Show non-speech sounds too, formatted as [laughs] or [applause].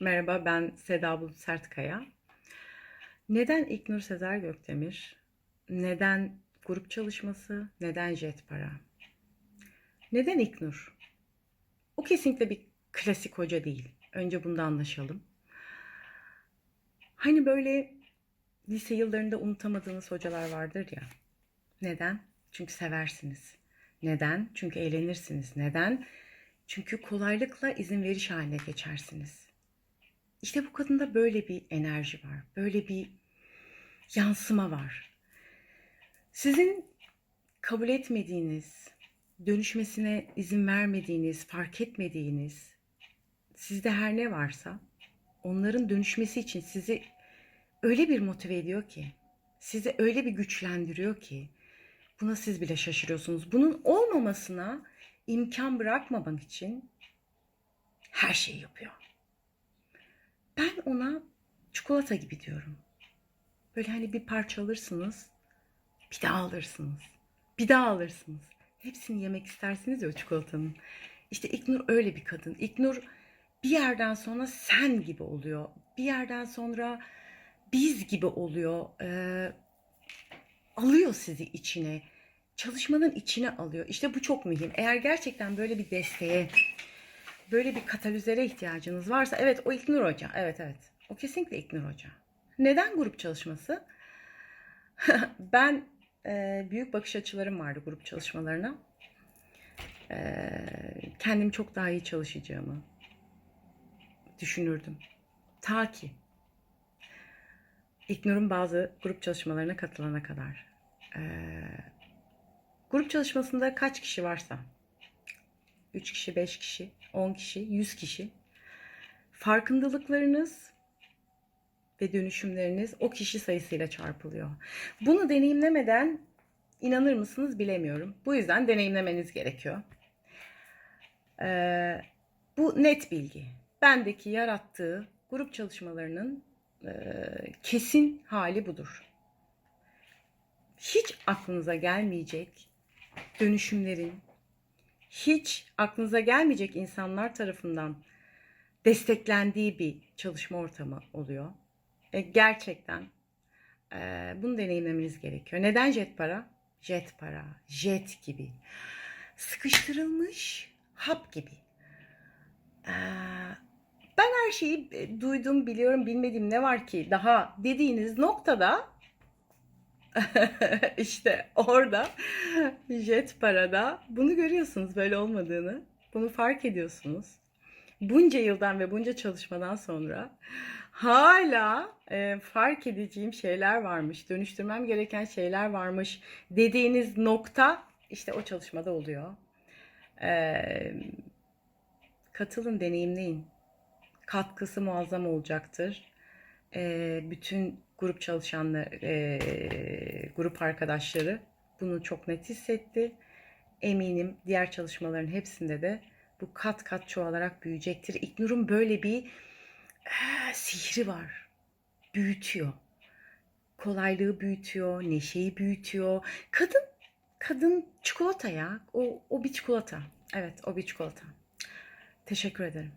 Merhaba ben Seda Bulut Sertkaya. Neden İknur Sezer Gökdemir? Neden grup çalışması? Neden jet para? Neden İknur? O kesinlikle bir klasik hoca değil. Önce bunda anlaşalım. Hani böyle lise yıllarında unutamadığınız hocalar vardır ya. Neden? Çünkü seversiniz. Neden? Çünkü eğlenirsiniz. Neden? Çünkü kolaylıkla izin veriş haline geçersiniz. İşte bu kadında böyle bir enerji var. Böyle bir yansıma var. Sizin kabul etmediğiniz, dönüşmesine izin vermediğiniz, fark etmediğiniz, sizde her ne varsa onların dönüşmesi için sizi öyle bir motive ediyor ki, sizi öyle bir güçlendiriyor ki buna siz bile şaşırıyorsunuz. Bunun olmamasına imkan bırakmamak için her şeyi yapıyor. Ben ona çikolata gibi diyorum. Böyle hani bir parça alırsınız, bir daha alırsınız, bir daha alırsınız. Hepsini yemek istersiniz ya o çikolatanın. İşte İknur öyle bir kadın. İknur bir yerden sonra sen gibi oluyor. Bir yerden sonra biz gibi oluyor. Ee, alıyor sizi içine. Çalışmanın içine alıyor. İşte bu çok mühim. Eğer gerçekten böyle bir desteğe, böyle bir katalizöre ihtiyacınız varsa evet o İknur Hoca. Evet evet. O kesinlikle İknur Hoca. Neden grup çalışması? [laughs] ben e, büyük bakış açılarım vardı grup çalışmalarına. E, kendim çok daha iyi çalışacağımı düşünürdüm. Ta ki İknur'un bazı grup çalışmalarına katılana kadar. E, grup çalışmasında kaç kişi varsa 3 kişi, 5 kişi, 10 kişi, 100 kişi farkındalıklarınız ve dönüşümleriniz o kişi sayısıyla çarpılıyor. Bunu deneyimlemeden inanır mısınız bilemiyorum. Bu yüzden deneyimlemeniz gerekiyor. Ee, bu net bilgi. Bendeki yarattığı grup çalışmalarının e, kesin hali budur. Hiç aklınıza gelmeyecek dönüşümlerin, hiç aklınıza gelmeyecek insanlar tarafından desteklendiği bir çalışma ortamı oluyor. E, gerçekten e, bunu deneyimlemeniz gerekiyor. Neden jet para? Jet para, jet gibi. Sıkıştırılmış hap gibi. E, ben her şeyi e, duydum, biliyorum, bilmediğim ne var ki daha dediğiniz noktada [laughs] işte orada jet parada bunu görüyorsunuz böyle olmadığını. Bunu fark ediyorsunuz. Bunca yıldan ve bunca çalışmadan sonra hala e, fark edeceğim şeyler varmış, dönüştürmem gereken şeyler varmış dediğiniz nokta işte o çalışmada oluyor. E, katılın, deneyimleyin. Katkısı muazzam olacaktır. E, bütün grup çalışanları, e, grup arkadaşları bunu çok net hissetti. Eminim diğer çalışmaların hepsinde de bu kat kat çoğalarak büyüyecektir. İknur'un böyle bir e, sihri var. Büyütüyor. Kolaylığı büyütüyor, neşeyi büyütüyor. Kadın, kadın çikolata ya. O, o bir çikolata. Evet, o bir çikolata. Teşekkür ederim.